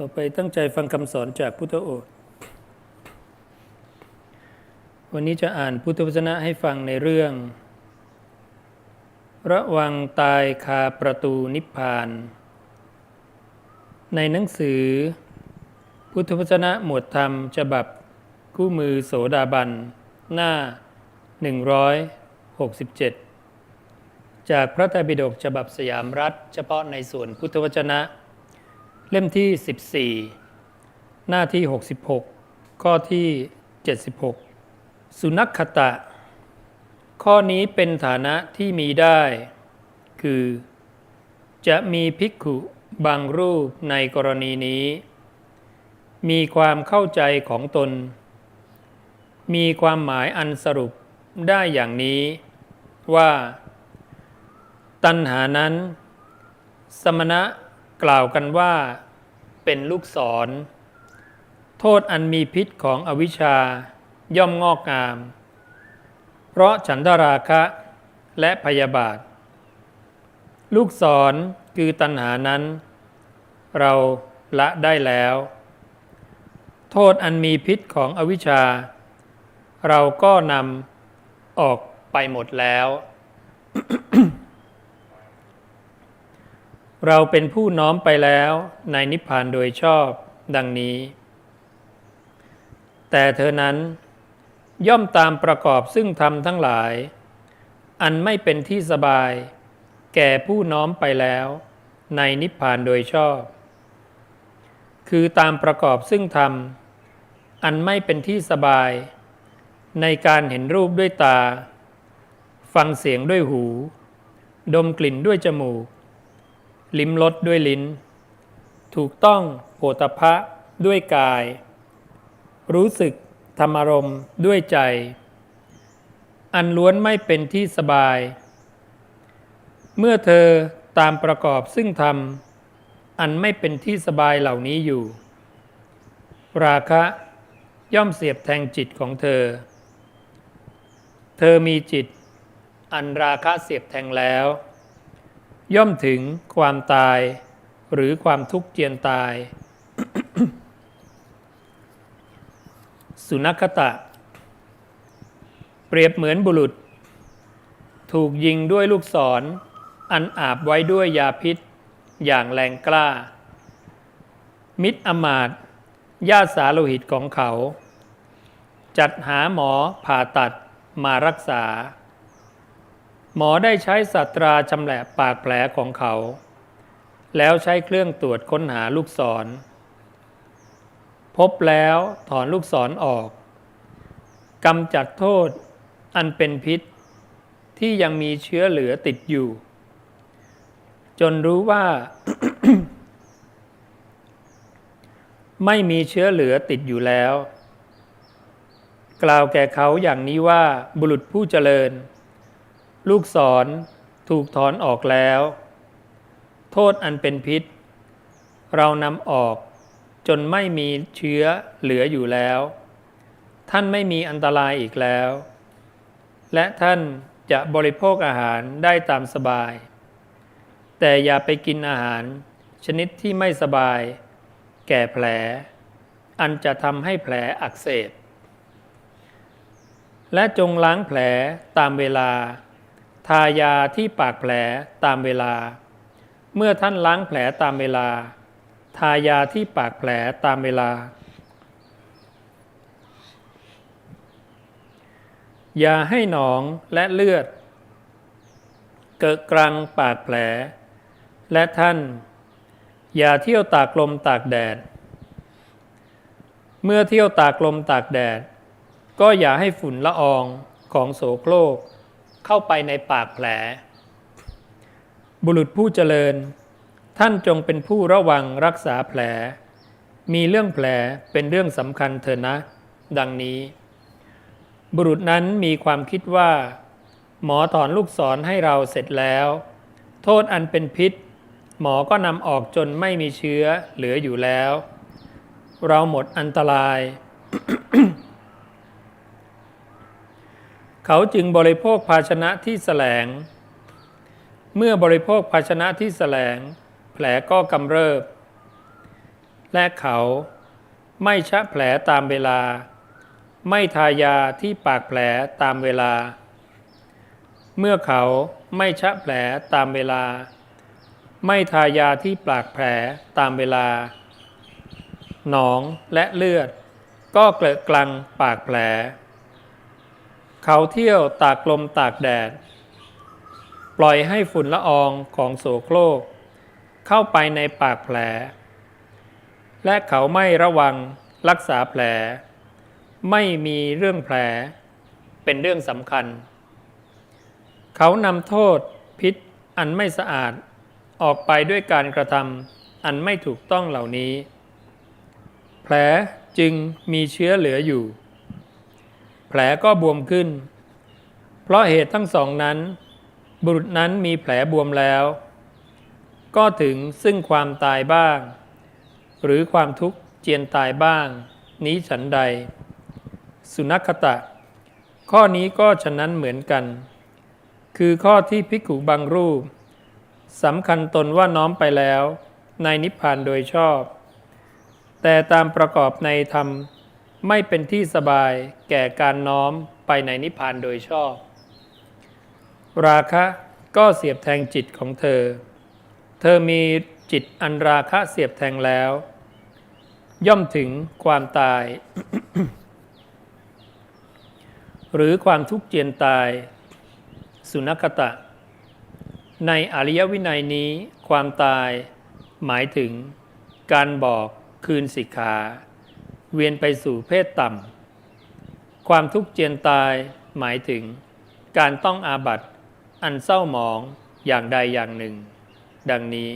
ต่อไปตั้งใจฟังคำสอนจากพุทธโอษฐ์วันนี้จะอ่านพุทธวจนะให้ฟังในเรื่อง ระวังตายคาประตูนิพพาน ในหนังสือ พุทธวจนะหมวดธรรมฉบับคู่มือโสดาบัน หน้า 167 จากพระไตรปิฎกฉบับสยามรัฐ เฉพาะในส่วนพุทธวจนะ เล่มที่ 14 หน้าที่ 66 ข้อที่ 76 สุนัขขตะ ข้อนี้เป็นฐานะที่มีได้ คือ จะมีภิกขุบางรูปในกรณีนี้ มีความเข้าใจของตน มีความหมายอันสรุปได้อย่างนี้ ว่า ตัณหานั้น สมณะกล่าวกันว่า เป็นลูกศร โทษอันมีพิษของอวิชชาย่อมงอกงาม เพราะฉันทราคะและพยาบาท ลูกศรคือตัณหานั้น เราละได้แล้ว โทษอันมีพิษของอวิชชา เราก็นำออกไปหมดแล้ว เราเป็นผู้น้อมไปแล้วในนิพพานโดยชอบดังนี้ แต่เธอนั้นย่อมตามประกอบซึ่งธรรมทั้งหลาย อันไม่เป็นที่สบาย แก่ผู้น้อมไปแล้วในนิพพานโดยชอบ คือตามประกอบซึ่งธรรม อันไม่เป็นที่สบาย ในการเห็นรูปด้วยตา ฟังเสียงด้วยหู ดมกลิ่นด้วยจมูก ลิ้มรสด้วยลิ้น ถูกต้องโผฏฐะด้วยกาย รู้สึกธรรมารมด้วยใจ อันล้วนไม่เป็นที่สบาย เมื่อเธอตามประกอบซึ่งธรรม อันไม่เป็นที่สบายเหล่านี้อยู่ ราคะย่อมเสียบแทงจิตของเธอ เธอมีจิต อันราคะเสียบแทงแล้ว ย่อมถึงความตาย หรือความทุกข์เจียนตาย สุนัขตะ เปรียบเหมือนบุรุษ ถูกยิงด้วยลูกศรออันอาบไว้ด้วยยาพิษ อย่างแรงกล้า มิตรอมาตญาติสาโลหิตของเขา จัดหาหมอผ่าตัดมารักษา หมอได้ใช้สัตราชำแหละปากแผลของเขา แล้วใช้เครื่องตรวจค้นหาลูกศร พบแล้วถอนลูกศรออกกำจัดโทษอันเป็นพิษที่ยังมีเชื้อเหลือติดอยู่ จนรู้ว่า ไม่มีเชื้อเหลือติดอยู่แล้ว กล่าวแก่เขาอย่างนี้ว่าบุรุษผู้เจริญ ลูกศรถูกถอนออกแล้ว โทษอันเป็นพิษ เรานำออกจนไม่มีเชื้อเหลืออยู่แล้ว ท่านไม่มีอันตรายอีกแล้ว และท่านจะบริโภคอาหารได้ตามสบาย แต่อย่าไปกินอาหารชนิดที่ไม่สบาย แก่แผล อันจะทำให้แผลอักเสบ และจงล้างแผลตามเวลา ทายาที่ปากแผลตามเวลา เมื่อท่านล้างแผลตามเวลา ทายาที่ปากแผลตามเวลา อย่าให้หนองและเลือด เกิดกลางปากแผล และท่าน อย่าเที่ยวตากลมตากแดด เมื่อเที่ยวตากลมตากแดด ก็อย่าให้ฝุ่นละอองของโสโครก เข้าไปในปากแผล บุรุษผู้เจริญ ท่านจงเป็นผู้ระวังรักษาแผล มีเรื่องแผลเป็นเรื่องสำคัญเถอะนะ ดังนี้ บุรุษนั้นมีความคิดว่า หมอถอนลูกศรให้เราเสร็จแล้ว โทษอันเป็นพิษ หมอก็นำออกจนไม่มีเชื้อเหลืออยู่แล้ว เราหมดอันตราย เขาจึงบริโภคภาชนะที่แสลง เมื่อบริโภคภาชนะที่แสลง แผลก็กำเริบ และเขาไม่ชะแผลตามเวลา ไม่ทายาที่ปากแผลตามเวลา เมื่อเขาไม่ชะแผลตามเวลา ไม่ทายาที่ปากแผลตามเวลา หนองและเลือด ก็เกลอะกลังปากแผล เขาเที่ยวตากลมตากแดด ปล่อยให้ฝุ่นละอองของโสโครก เข้าไปในปากแผล และเขาไม่ระวังรักษาแผล ไม่มีเรื่องแผล เป็นเรื่องสำคัญ เขานำโทษพิษอันไม่สะอาดออกไปด้วยการกระทำอันไม่ถูกต้องเหล่านี้ แผลจึงมีเชื้อเหลืออยู่ แผลก็บวมขึ้น เพราะเหตุทั้งสองนั้น บุรุษนั้นมีแผลบวมแล้ว ก็ถึงซึ่งความตายบ้าง หรือความทุกข์เจียนตายบ้าง นี้ฉันใด สุนัขตะ ข้อนี้ก็ฉะนั้นเหมือนกัน คือข้อที่ภิกขุบางรูปสำคัญตนว่าน้อมไปแล้ว ในนิพพานโดยชอบ แต่ตามประกอบในธรรม ไม่เป็นที่สบายแก่การน้อมไปในนิพพานโดยชอบ ราคะก็เสียบแทงจิตของเธอ เธอมีจิตอันราคะเสียบแทงแล้ว ย่อมถึงความตาย หรือความทุกข์เจียนตาย สุนัขตะ ในอริยวินัยนี้ความตายหมายถึงการบอกคืนสิกขา เวียนไปสู่เพศต่ำ ความทุกข์เจียนตายหมายถึง การต้องอาบัตอันเศร้าหมองอย่างใดอย่างหนึ่ง ดังนี้